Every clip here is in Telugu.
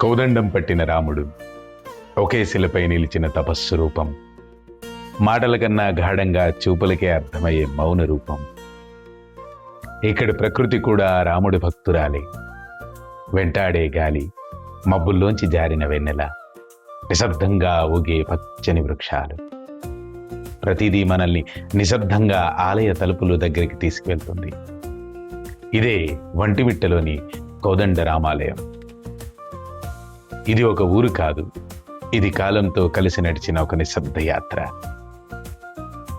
కౌదండం పట్టిన రాముడు ఒకే శిలపై నిలిచిన తపస్సు రూపం. మాటల కన్నా గాఢంగా చూపులకే అర్థమయ్యే మౌన రూపం. ఇక్కడ ప్రకృతి కూడా రాముడి భక్తురాలే. వెంటాడే గాలి మబ్బుల్లోంచి జారిన వెన్నెల నిశ్శబ్దంగా ఊగే పచ్చని వృక్షాలు. ప్రతిదీ మనల్ని నిశ్శబ్దంగా ఆలయ తలుపులు దగ్గరికి తీసుకువెళ్తుంది. ఇదే వంటిమిట్టలోని కోదండరామాలయం. ఇది ఒక ఊరు కాదు. ఇది కాలంతో కలిసి నడిచిన ఒక నిశ్శబ్ద యాత్ర.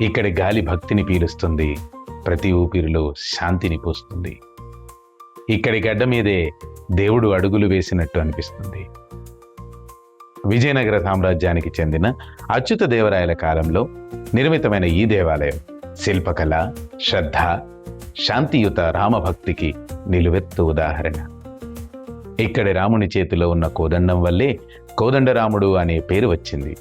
ఇక్కడి గాలి భక్తిని పీలుస్తుంది ప్రతి ఊపిరిలో శాంతిని పోస్తుంది. ఇక్కడి గడ్డ మీదే దేవుడు అడుగులు వేసినట్టు అనిపిస్తుంది. విజయనగర సామ్రాజ్యానికి చెందిన అచ్యుత దేవరాయల కాలంలో నిర్మితమైన ఈ దేవాలయం శిల్పకళ శ్రద్ధ శాంతియుత రామభక్తికి నిలువెత్తు ఉదాహరణ. ఇక్కడి రాముని చేతిలో ఉన్న కోదండం వల్లే కోదండరాముడు అనే పేరు వచ్చింది.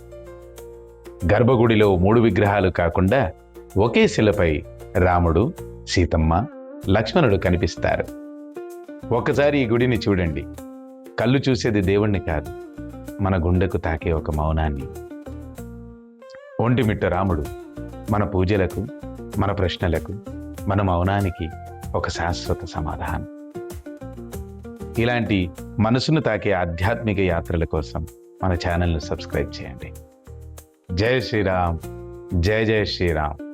గర్భగుడిలో మూడు విగ్రహాలు కాకుండా ఒకే శిలపై రాముడు సీతమ్మ లక్ష్మణుడు కనిపిస్తారు. ఒకసారి ఈ గుడిని చూడండి. కళ్ళు చూసేది దేవుణ్ణి కాదు మన గుండెకు తాకే ఒక మౌనాన్ని. ఒంటిమిట్ట రాముడు మన పూజలకు మన ప్రశ్నలకు మన మౌనానికి ఒక శాశ్వత సమాధానం. ఇలాంటి మనసును తాకే ఆధ్యాత్మిక యాత్రల కోసం మన ఛానల్ను సబ్స్క్రైబ్ చేయండి. జై శ్రీరామ్. జై జై శ్రీరామ్.